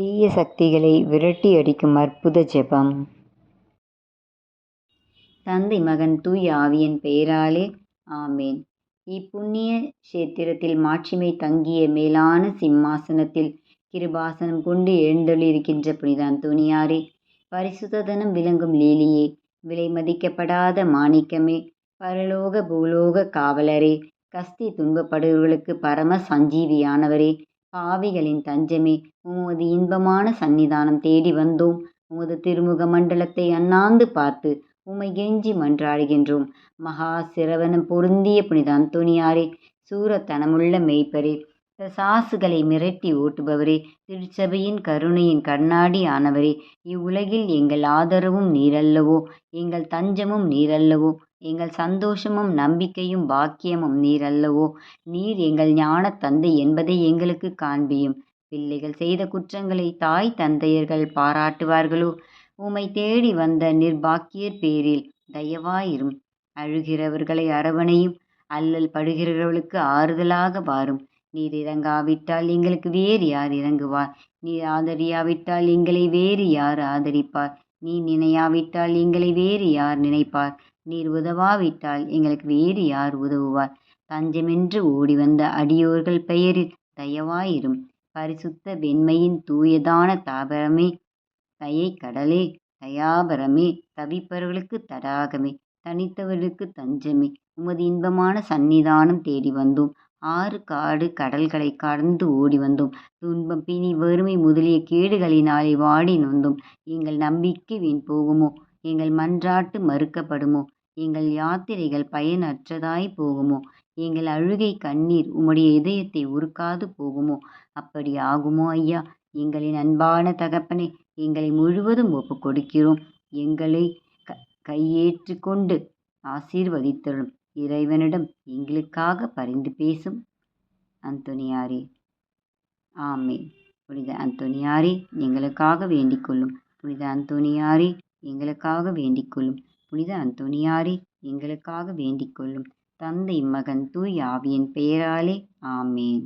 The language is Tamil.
தீய சக்திகளை விரட்டி அடிக்கும் அற்புத ஜெபம். தந்தை மகன் தூய் ஆவியின் பெயராலே ஆமேன். இப்புண்ணிய கஷேத்திரத்தில் மாட்சிமை தங்கிய மேலான சிம்மாசனத்தில் கிருபாசனம் கொண்டு எழுந்தொழிருக்கின்ற புனித அந்தோணியாரே பரிசுதனம் விளங்கும் லீலியே விலை மதிக்கப்படாத மாணிக்கமே பரலோக பூலோக காவலரே கஸ்தி துன்பப்படுவர்களுக்கு பரம சஞ்சீவியானவரே பாவிகளின் தஞ்சமே உமது இன்பமான சன்னிதானம் தேடி வந்தோம். உமது திருமுக மண்டலத்தை அண்ணாந்து பார்த்து உமை கெஞ்சி மன்றாடுகின்றோம். மகா சிரவணம் பொருந்திய புனித அந்தோணியாரே சூரத்தனமுள்ள மெய்ப்பரே. சாசுகளை மிரட்டி ஓட்டுபவரே திருச்சபையின் கருணையின் கண்ணாடி ஆனவரே இவ்வுலகில் எங்கள் ஆதரவும் நீரல்லவோ எங்கள் தஞ்சமும் நீரல்லவோ எங்கள் சந்தோஷமும் நம்பிக்கையும் பாக்கியமும் நீரல்லவோ நீர் எங்கள் ஞான தந்தை என்பதை எங்களுக்கு காண்பியும். பிள்ளைகள் செய்த குற்றங்களை தாய் தந்தையர்கள் பாராட்டுவார்களோ? உமை தேடி வந்த நிர்பாக்கியர் பேரில் தயவாயிரும். அழுகிறவர்களை அரவணையும் அல்லல் படுகிறவர்களுக்கு ஆறுதலாக வாரும். நீர் இறங்காவிட்டால் எங்களுக்கு வேறு யார் இறங்குவார். நீர் ஆதரியாவிட்டால் எங்களை வேறு யார் ஆதரிப்பார். நீ நினையாவிட்டால் எங்களை வேறு யார் நினைப்பார். நீர் உதவாவிட்டால் எங்களுக்கு வேறு யார் உதவுவார். தஞ்சமென்று ஓடி வந்த அடியோர்கள் பெயரில் தயவாயிரும். பரிசுத்த வெண்மையின் தூயதான தாபரமே. தயை கடலே தயாபரமே. தவிப்பவர்களுக்கு தடாகமே. தனித்தவர்களுக்கு தஞ்சமே. உமது இன்பமான சந்நிதானம் தேடி வந்தோம். ஆறு காடு கடல்களை கடந்து ஓடி வந்தோம். துன்பம் பிணி வறுமை முதலிய கேடுகளினாலே வாடி நொந்தோம். எங்கள் நம்பிக்கை வீண் போகுமோ? எங்கள் மன்றாட்டு மறுக்கப்படுமோ? எங்கள் யாத்திரைகள் பயனற்றதாய் போகுமோ? எங்கள் அழுகை கண்ணீர் உம்முடைய இதயத்தை உருக்காது போகுமோ? அப்படி ஆகுமோ ஐயா? எங்களின் அன்பான தகப்பனை எங்களை முழுவதும் ஒப்பு கொடுக்கிறோம் எங்களை க கையேற்று கொண்டு ஆசீர்வதித்தரும் இறைவனிடம் எங்களுக்காக பரிந்து பேசும் அந்தோனியாரே ஆமே புனித அந்தோனியாரே எங்களுக்காக வேண்டிக் கொள்ளும். புனித அந்தோனியாரே எங்களுக்காக வேண்டிக் கொள்ளும். புனித அந்தோனியாரே எங்களுக்காக வேண்டிக் கொள்ளும். தந்தை மகன் தூய் ஆவியின் பெயராலே ஆமேன்.